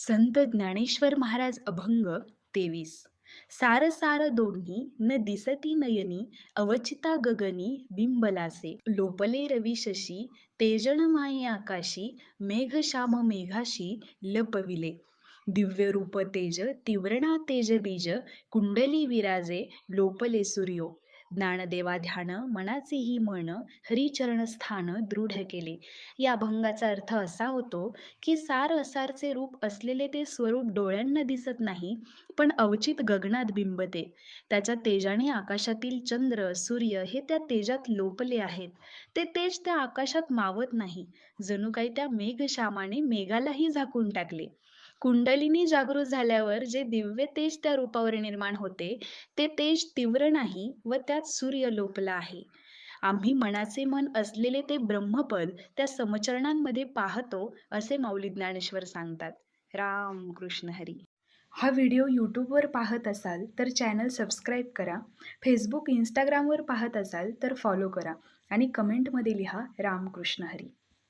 संत ज्ञानेश्वर महाराज अभंग तेवीस. सार सार दोन्ही न दिसती नयनी अवचिता गगनी बिंबलासे. लोपले रवी शशी तेजण माये आकाशी मेघ श्याम मेघाशी लपविले. दिव्य रूप तेज तीव्रणा तेज बीज कुंडली विराजे लोपले सूर्यो. ज्ञानदेवा ध्यान मनाचे ही मन हरिचरण स्थान दृढ केले. या अभंगाचा अर्थ असा होतो की सार असारचे रूप असलेले ते स्वरूप डोळ्यांना दिसत नाही पण अवचित गगनात बिंबते. त्याच्या तेजाने आकाशातील चंद्र सूर्य हे त्या तेजात लोपले आहेत. ते तेज त्या आकाशात मावत नाही. जणू काही त्या मेघश्यामाने मेघालाही झाकून टाकले. कुंडलिनी जागृत झाल्यावर जे दिव्य तेज त्या रूपावर निर्माण होते ते तेज तीव्र नाही व त्यात सूर्य लोपला आहे. आम्ही मनाचे मन असलेले ते ब्रह्मपद त्या समचरणांमध्ये पाहतो असे माऊली ज्ञानेश्वर सांगतात. राम कृष्ण हरी. हा व्हिडिओ यूट्यूबवर पाहत असाल तर चॅनल सबस्क्राईब करा फेसबुक इंस्टाग्रामवर पाहत असाल तर फॉलो करा आणि कमेंटमध्ये लिहा रामकृष्ण हरी.